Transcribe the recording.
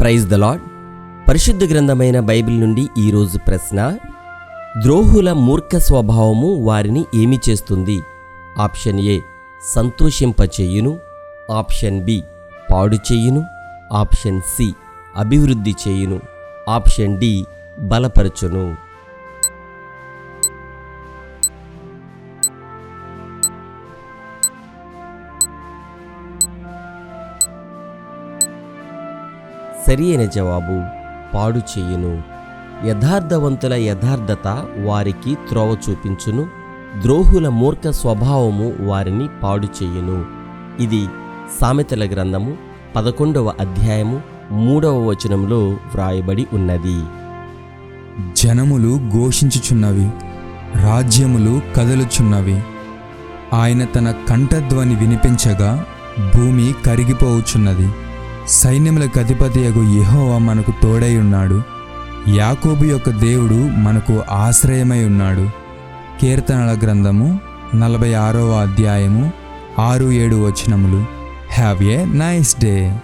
Praise the lord పరిశుద్ధ గ్రంథమైన Bible నుండి ఈరోజు ప్రశ్న ద్రోహుల మూర్ఖ స్వభావము వారిని ఏమి చేస్తుంది? ఆప్షన్ ఏ సంతోషింపచేయును. ఆప్షన్ బి పాడు చేయును ఆప్షన్ సి అభివృద్ధి చేయును. ఆప్షన్ డి బలపరచును. సరియైన జవాబు పాడు చేయును. యథార్థవంతుల యథార్థత వారికి త్రోవ చూపించును. ద్రోహుల మూర్ఖ స్వభావము వారిని పాడు చేయును. ఇది సామెతల గ్రంథము పదకొండవ అధ్యాయము మూడవ వచనంలో వ్రాయబడి ఉన్నది. జనములు ఘోషించుచున్నవి రాజ్యములు కదలుచున్నవి. ఆయన తన కంఠధ్వని వినిపించగా భూమి కరిగిపోవుచున్నది. సైన్యములకు అధిపతియగు యహోవా మనకు తోడై ఉన్నాడు. యాకోబు యొక్క దేవుడు మనకు ఆశ్రయమై ఉన్నాడు. కీర్తనల గ్రంథము నలభై ఆరవ అధ్యాయము ఆరు ఏడు వచనములు. Have a nice day